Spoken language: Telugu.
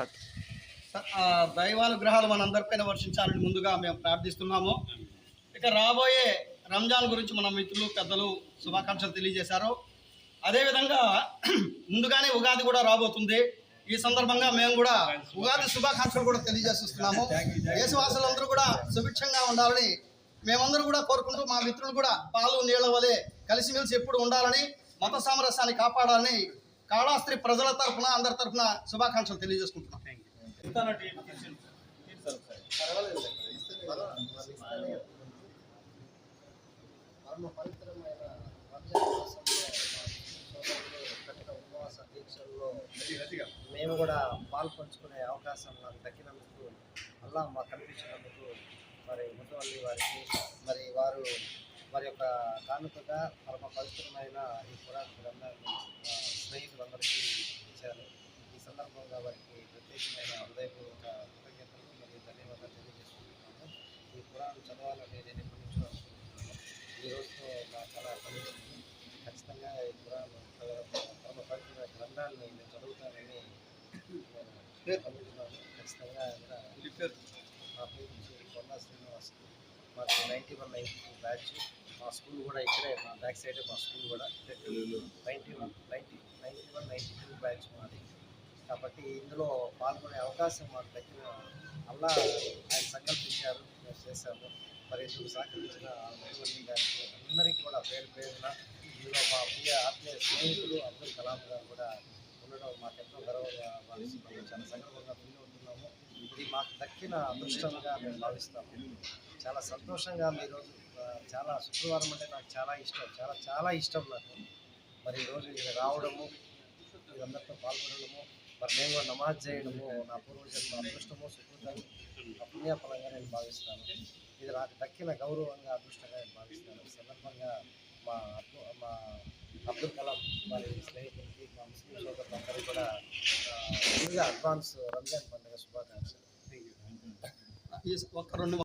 ఆ దైవాలు గ్రహాలు దైవానుగ్రహాలు మనందరిపైన వర్షించాలని ముందుగా మేము ప్రార్థిస్తున్నాము. ఇక రాబోయే రంజాన్ గురించి మన మిత్రులు పెద్దలు శుభాకాంక్షలు తెలియజేశారు. అదేవిధంగా ముందుగానే ఉగాది కూడా రాబోతుంది. ఈ సందర్భంగా మేము కూడా ఉగాది శుభాకాంక్షలు కూడా తెలియజేస్తున్నాము. దేశవాసులందరూ కూడా సుభిక్షంగా ఉండాలని మేమందరూ కూడా కోరుకుంటూ మా మిత్రులు కూడా పాలు నీళ్ళ వలె కలిసిమెలిసి ఎప్పుడు ఉండాలని మత సామరస్యాన్ని కాపాడాలని కాళాస్త్రి ప్రజల తరఫున అందరి తరఫున శుభాకాంక్షలు తెలియజేసుకుంటున్నాం. మాసంలో మేము కూడా పాల్పంచుకునే అవకాశం నాకు దక్కినందుకు అల్లా మాకు కనిపించినందుకు మరి ముద్దవల్లి వారికి మరి వారు వారి యొక్క కానుకగా పరమ పవిత్రమైన ఈ పురాణ గ్రంథాన్ని మా స్నేహితులందరికీ ఇచ్చారు ఈ సందర్భంగా ప్రత్యేకమైన హృదయపూర్వక కృతజ్ఞతలు మరియు ధన్యవాదాలు తెలియజేసుకుంటున్నాను ఈ పురాణం చదవాలని నేను ఎప్పటి నుంచో అనుకుంటున్నాను. ఈ రోజుతో నా కళ కలిగింది ఖచ్చితంగా ఈ పురాణం పరమ పవిత్రమైన గ్రంథాన్ని నేను చదువుతానని నేను అనుకుంటున్నాను. ఖచ్చితంగా మా పేరు కొండా శ్రీనివాస్ మాది ninety one ninety two batch. మా స్కూల్ కూడా ఇక్కడే మా బ్యాక్ సైడ్ మా స్కూల్ కూడా. Ninety one ninety ninety one ninety two batch మాది. కాబట్టి ఇందులో పాల్గొనే అవకాశం మాకు దగ్గర అల్లా ఆయన సంకల్పించారు మేము చేశాము. మరి ఇందుకు సహకరించిన ముఖ్యమంత్రి గారికి అందరికీ కూడా పేరు పేరున ఇందులో మా ప్రియ ఆత్మీయ స్నేహితులు అబ్దుల్ కలాం గారు కూడా ఉండడం మాకెంతో గర్వంగా భావిస్తున్నాము. చాలా సంగర్వంగా ఫీల్ అవుతున్నాము ఇది మాకు దక్కిన అదృష్టంగా మేము భావిస్తాము. చాలా సంతోషంగా మీరు చాలా శుక్రవారం అంటే నాకు చాలా ఇష్టం చాలా చాలా ఇష్టం నాకు. మరి ఈరోజు ఇది రావడము ఇదందరితో పాల్గొనడము మరి నేను కూడా నమాజ్ చేయడము నా పూర్వజన్మ అదృష్టము సుకృతము పుణ్యఫలంగా నేను భావిస్తాను. ఇది నాకు దక్కిన గౌరవంగా అదృష్టంగా నేను భావిస్తాను. సందర్భంగా మా మా అబ్దుల్ కలాం వారి స్నేహితులకి మా ముస్లిం సోదరులందరికీ కూడా ఆ, ముందుగా అడ్వాన్స్ రంజాన్ పండుగ శుభాకాంక్షలు. ఒక్క రెండు